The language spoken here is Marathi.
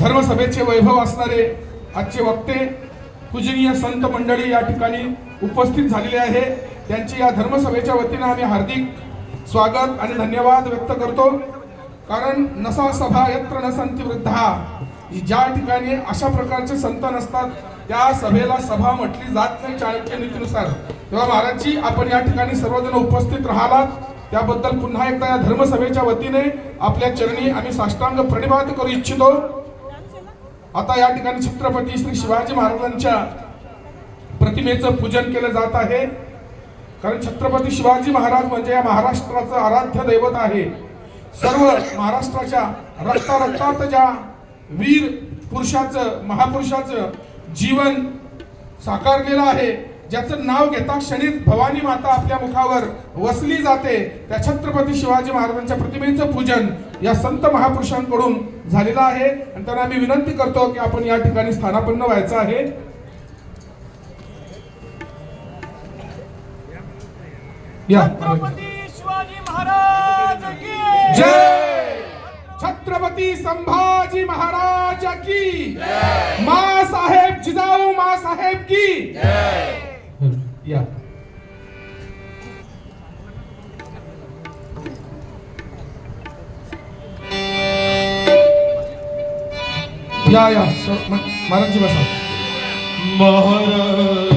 धर्मसभेचे वैभव असणारे आजचे वक्ते पूजनीय संत मंडळी या ठिकाणी उपस्थित झालेले आहे. त्यांची या धर्मसभेच्या वतीनं आम्ही हार्दिक स्वागत आणि धन्यवाद व्यक्त करतो. कारण नसा सभा यत्र नसंती वृद्धा ज्या ठिकाणी अशा प्रकारचे संत नसतात त्या सभेला सभा म्हटली जात नाही चाणक्य नीतीनुसार. तेव्हा महाराजजी आपण या ठिकाणी सर्वजण उपस्थित राहिलात. त्याबद्दल पुन्हा एकदा या धर्मसभेच्या वतीने आपल्या चरणी आम्ही साष्टांग प्रणिपात करू इच्छितो. आता या ठिकाणी छत्रपती श्री शिवाजी महाराजांच्या प्रतिमेचं पूजन केलं जात आहे. कारण छत्रपती शिवाजी महाराज म्हणजे या महाराष्ट्राचं आराध्य दैवत आहे. सर्व महाराष्ट्राच्या रक्ता रक्तात ज्या वीर पुरुषाचं महापुरुषाचं जीवन साकारलेलं आहे. ज्याचं नाव घेता क्षणीच भवानी माता आपल्या मुखावर वसली जाते त्या छत्रपती शिवाजी महाराजांच्या प्रतिमेचं पूजन या संत महापुरुषांकडून झालेलं आहे. आणि त्यांना आम्ही विनंती करतो की आपण या ठिकाणी स्थानापन्न व्हायचं आहे. शिवाजी महाराज की जय! छत्रपती संभाजी महाराज की माँ साहेब जिजाऊ माँ साहेब की या. या या. स- म- महाराजजी बसा. महाराजेश्वर